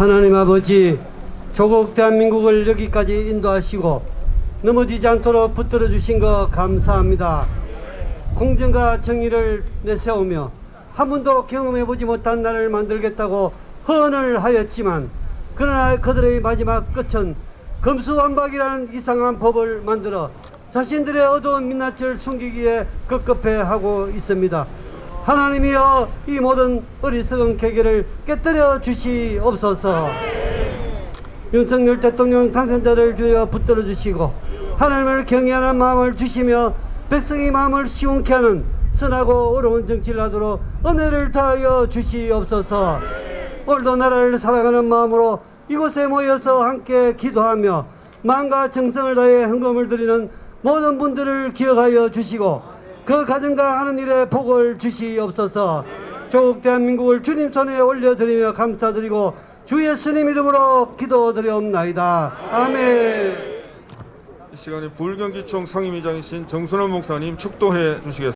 하나님 아버지 조국 대한민국을 여기까지 인도하시고 넘어지지 않도록 붙들어 주신 것 감사합니다. 공정과 정의를 내세우며 한 번도 경험해 보지 못한 나라를 만들겠다고 헌을 하였지만 그러나 그들의 마지막 끝은 검수완박이라는 이상한 법을 만들어 자신들의 어두운 민낯을 숨기기에 급급해 하고 있습니다. 하나님이여 이 모든 어리석은 계계를 깨뜨려 주시옵소서. 윤석열 대통령 당선자를 주여 붙들어 주시고 하나님을 경외하는 마음을 주시며 백성의 마음을 시원케 하는 선하고 어려운 정치를 하도록 은혜를 다하여 주시옵소서. 오늘도 나라를 살아가는 마음으로 이곳에 모여서 함께 기도하며 마음과 정성을 다해 헌금을 드리는 모든 분들을 기억하여 주시고 그 가정과 하는 일에 복을 주시옵소서. 조국 대한민국을 주님 손에 올려드리며 감사드리고 주 예수님 이름으로 기도드리옵나이다. 아멘. 이 시간에 불경기총 상임위장이신 정순원 목사님 축도해 주시겠습니다.